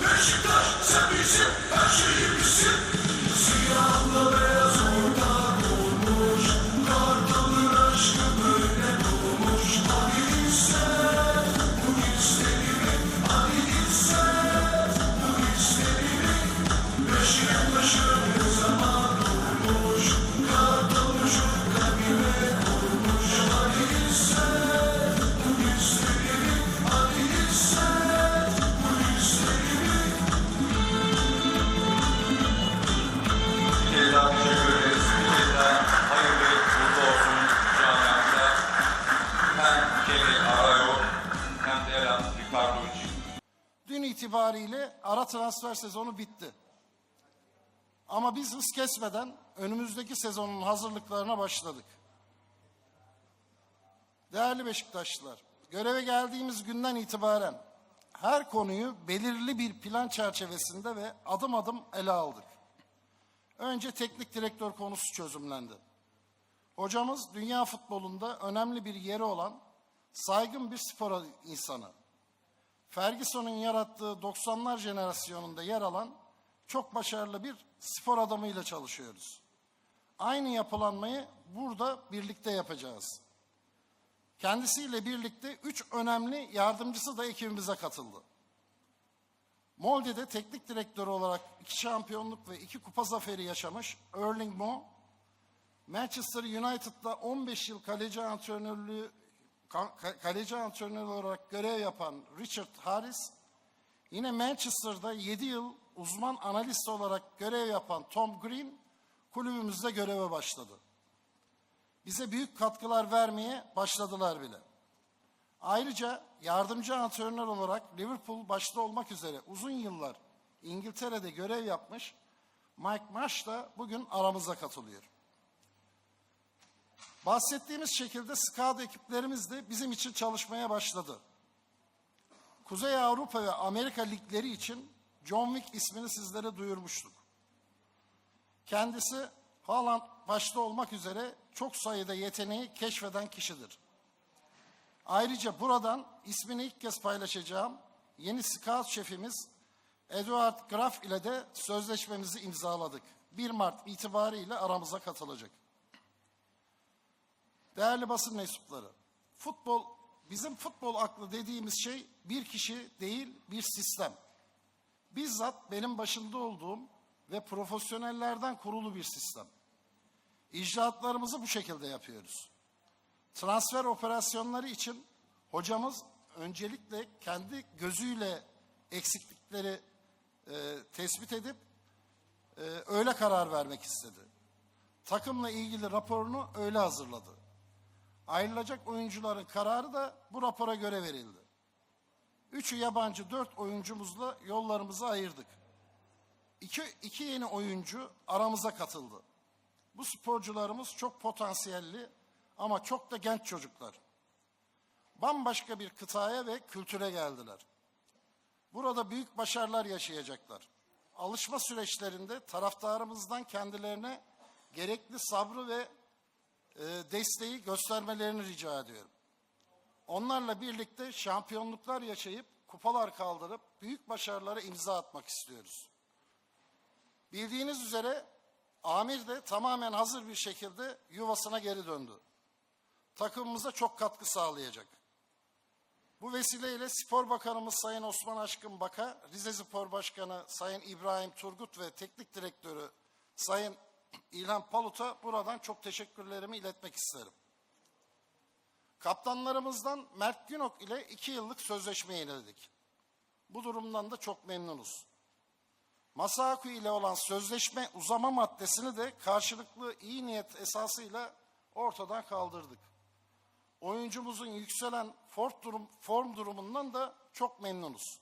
Beşiktaş sen bizim her şeyimizsin Siyahla beyaz ortak itibariyle ara transfer sezonu bitti. Ama biz hız kesmeden önümüzdeki sezonun hazırlıklarına başladık. Değerli Beşiktaşlılar, göreve geldiğimiz günden itibaren her konuyu belirli bir plan çerçevesinde ve adım adım ele aldık. Önce teknik direktör konusu çözümlendi. Hocamız dünya futbolunda önemli bir yeri olan saygın bir spor insanı. Ferguson'un yarattığı 90'lar jenerasyonunda yer alan çok başarılı bir spor adamıyla çalışıyoruz. Aynı yapılanmayı burada birlikte yapacağız. Kendisiyle birlikte üç önemli yardımcısı da ekibimize katıldı. Molde'de teknik direktör olarak iki şampiyonluk ve iki kupa zaferi yaşamış Erling Mo, Manchester United'da 15 yıl kaleci antrenörlüğü kaleci antrenörü olarak görev yapan Richard Harris, yine Manchester'da 7 yıl uzman analist olarak görev yapan Tom Green kulübümüzde göreve başladı. Bize büyük katkılar vermeye başladılar bile. Ayrıca yardımcı antrenör olarak Liverpool başta olmak üzere uzun yıllar İngiltere'de görev yapmış Mike Marsh da bugün aramıza katılıyor. Bahsettiğimiz şekilde SCAD ekiplerimiz de bizim için çalışmaya başladı. Kuzey Avrupa ve Amerika ligleri için John Wick ismini sizlere duyurmuştuk. Kendisi Haaland başta olmak üzere çok sayıda yeteneği keşfeden kişidir. Ayrıca buradan ismini ilk kez paylaşacağım yeni scout şefimiz Eduard Graf ile de sözleşmemizi imzaladık. 1 Mart itibariyle aramıza katılacak. Değerli basın mensupları, futbol, bizim futbol aklı dediğimiz şey bir kişi değil bir sistem. Bizzat benim başında olduğum ve profesyonellerden kurulu bir sistem. İcraatlarımızı bu şekilde yapıyoruz. Transfer operasyonları için hocamız öncelikle kendi gözüyle eksiklikleri e, tespit edip e, öyle karar vermek istedi. Takımla ilgili raporunu öyle hazırladı. Ayrılacak oyuncuların kararı da bu rapora göre verildi. Üçü yabancı dört oyuncumuzla yollarımızı ayırdık. İki, iki yeni oyuncu aramıza katıldı. Bu sporcularımız çok potansiyelli ama çok da genç çocuklar. Bambaşka bir kıtaya ve kültüre geldiler. Burada büyük başarılar yaşayacaklar. Alışma süreçlerinde taraftarımızdan kendilerine gerekli sabrı ve e, desteği göstermelerini rica ediyorum. Onlarla birlikte şampiyonluklar yaşayıp kupalar kaldırıp büyük başarılara imza atmak istiyoruz. Bildiğiniz üzere Amir de tamamen hazır bir şekilde yuvasına geri döndü. Takımımıza çok katkı sağlayacak. Bu vesileyle Spor Bakanımız Sayın Osman Aşkın Baka, Rize Spor Başkanı Sayın İbrahim Turgut ve Teknik Direktörü Sayın İlhan Palut'a buradan çok teşekkürlerimi iletmek isterim. Kaptanlarımızdan Mert Günok ile iki yıllık sözleşme yeniledik. Bu durumdan da çok memnunuz. Masaku ile olan sözleşme uzama maddesini de karşılıklı iyi niyet esasıyla ortadan kaldırdık. Oyuncumuzun yükselen form durumundan da çok memnunuz.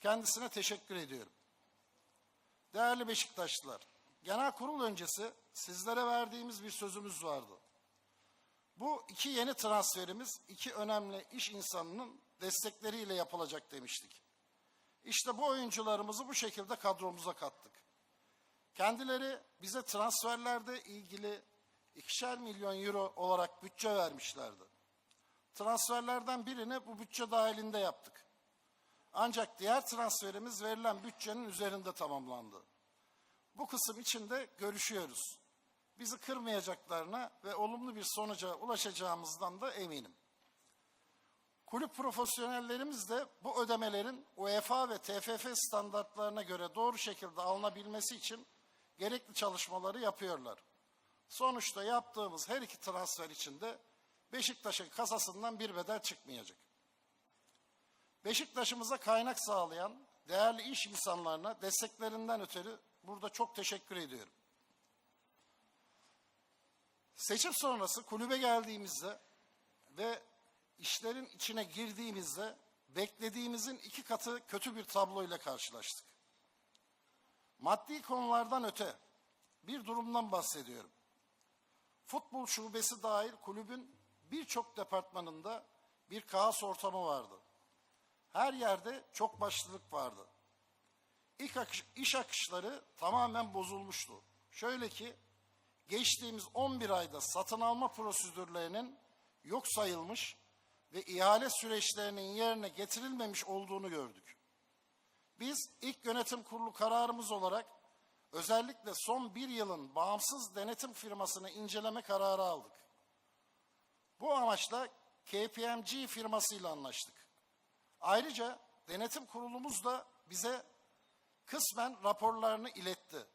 Kendisine teşekkür ediyorum. Değerli Beşiktaşlılar, genel kurul öncesi sizlere verdiğimiz bir sözümüz vardı. Bu iki yeni transferimiz iki önemli iş insanının destekleriyle yapılacak demiştik. İşte bu oyuncularımızı bu şekilde kadromuza kattık. Kendileri bize transferlerde ilgili ikişer milyon euro olarak bütçe vermişlerdi. Transferlerden birini bu bütçe dahilinde yaptık. Ancak diğer transferimiz verilen bütçenin üzerinde tamamlandı. Bu kısım için de görüşüyoruz. Bizi kırmayacaklarına ve olumlu bir sonuca ulaşacağımızdan da eminim. Kulüp profesyonellerimiz de bu ödemelerin UEFA ve TFF standartlarına göre doğru şekilde alınabilmesi için gerekli çalışmaları yapıyorlar. Sonuçta yaptığımız her iki transfer için de Beşiktaş'ın kasasından bir bedel çıkmayacak. Beşiktaş'ımıza kaynak sağlayan değerli iş insanlarına desteklerinden ötürü burada çok teşekkür ediyorum. Seçim sonrası kulübe geldiğimizde ve işlerin içine girdiğimizde beklediğimizin iki katı kötü bir tabloyla karşılaştık. Maddi konulardan öte bir durumdan bahsediyorum. Futbol şubesi dahil kulübün birçok departmanında bir kaos ortamı vardı. Her yerde çok başlılık vardı. İlk akış, iş akışları tamamen bozulmuştu. Şöyle ki geçtiğimiz 11 ayda satın alma prosedürlerinin yok sayılmış ve ihale süreçlerinin yerine getirilmemiş olduğunu gördük. Biz ilk yönetim kurulu kararımız olarak özellikle son bir yılın bağımsız denetim firmasını inceleme kararı aldık. Bu amaçla KPMG firmasıyla anlaştık. Ayrıca denetim kurulumuz da bize kısmen raporlarını iletti.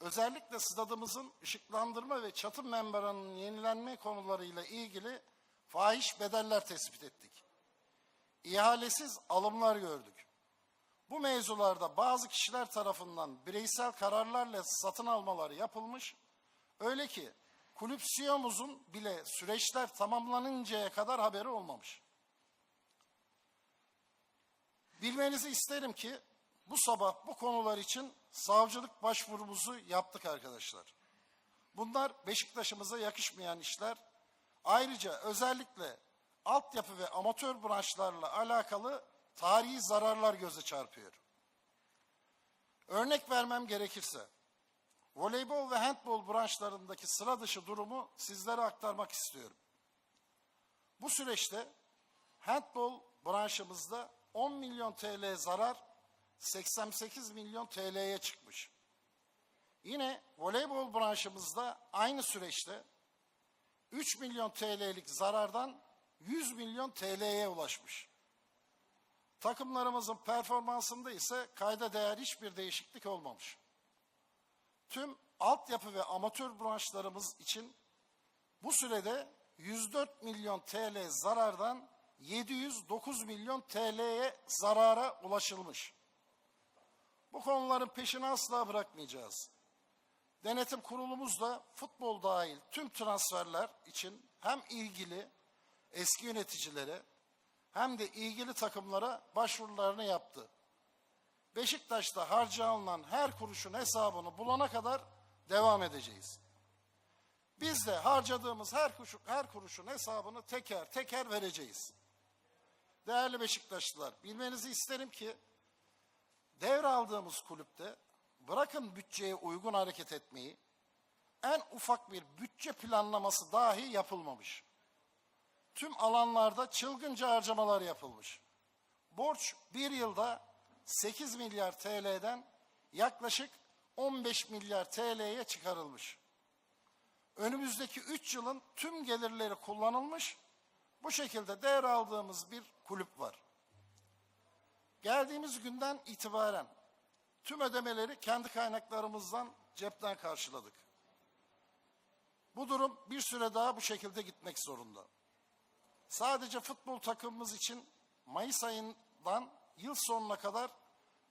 Özellikle stadımızın ışıklandırma ve çatı membranının yenilenme konularıyla ilgili fahiş bedeller tespit ettik. İhalesiz alımlar gördük. Bu mevzularda bazı kişiler tarafından bireysel kararlarla satın almaları yapılmış. Öyle ki kulüp CEO'muzun bile süreçler tamamlanıncaya kadar haberi olmamış. Bilmenizi isterim ki bu sabah bu konular için savcılık başvurumuzu yaptık arkadaşlar. Bunlar Beşiktaş'ımıza yakışmayan işler. Ayrıca özellikle altyapı ve amatör branşlarla alakalı tarihi zararlar göze çarpıyor. Örnek vermem gerekirse, voleybol ve handbol branşlarındaki sıra dışı durumu sizlere aktarmak istiyorum. Bu süreçte handbol branşımızda 10 milyon TL zarar 88 milyon TL'ye çıkmış. Yine voleybol branşımızda aynı süreçte 3 milyon TL'lik zarardan 100 milyon TL'ye ulaşmış. Takımlarımızın performansında ise kayda değer hiçbir değişiklik olmamış. Tüm altyapı ve amatör branşlarımız için bu sürede 104 milyon TL zarardan 709 milyon TL'ye zarara ulaşılmış. Bu konuların peşini asla bırakmayacağız. Denetim kurulumuz da futbol dahil tüm transferler için hem ilgili eski yöneticilere hem de ilgili takımlara başvurularını yaptı. Beşiktaş'ta harca alınan her kuruşun hesabını bulana kadar devam edeceğiz. Biz de harcadığımız her kuruşun, her kuruşun hesabını teker teker vereceğiz. Değerli Beşiktaşlılar, bilmenizi isterim ki devraldığımız kulüpte bırakın bütçeye uygun hareket etmeyi, en ufak bir bütçe planlaması dahi yapılmamış. Tüm alanlarda çılgınca harcamalar yapılmış. Borç bir yılda 8 milyar TL'den yaklaşık 15 milyar TL'ye çıkarılmış. Önümüzdeki 3 yılın tüm gelirleri kullanılmış, bu şekilde devraldığımız bir kulüp var. Geldiğimiz günden itibaren tüm ödemeleri kendi kaynaklarımızdan cepten karşıladık. Bu durum bir süre daha bu şekilde gitmek zorunda. Sadece futbol takımımız için Mayıs ayından yıl sonuna kadar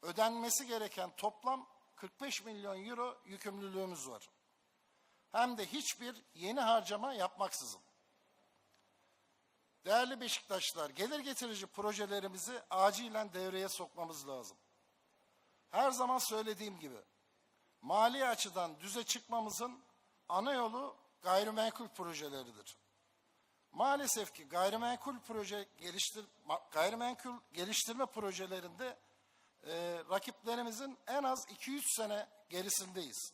ödenmesi gereken toplam 45 milyon euro yükümlülüğümüz var. Hem de hiçbir yeni harcama yapmaksızın. Değerli Beşiktaşlar, gelir getirici projelerimizi acilen devreye sokmamız lazım. Her zaman söylediğim gibi, mali açıdan düze çıkmamızın ana yolu gayrimenkul projeleridir. maalesef ki gayrimenkul proje geliştir gayrimenkul geliştirme projelerinde e, rakiplerimizin en az 200 sene gerisindeyiz.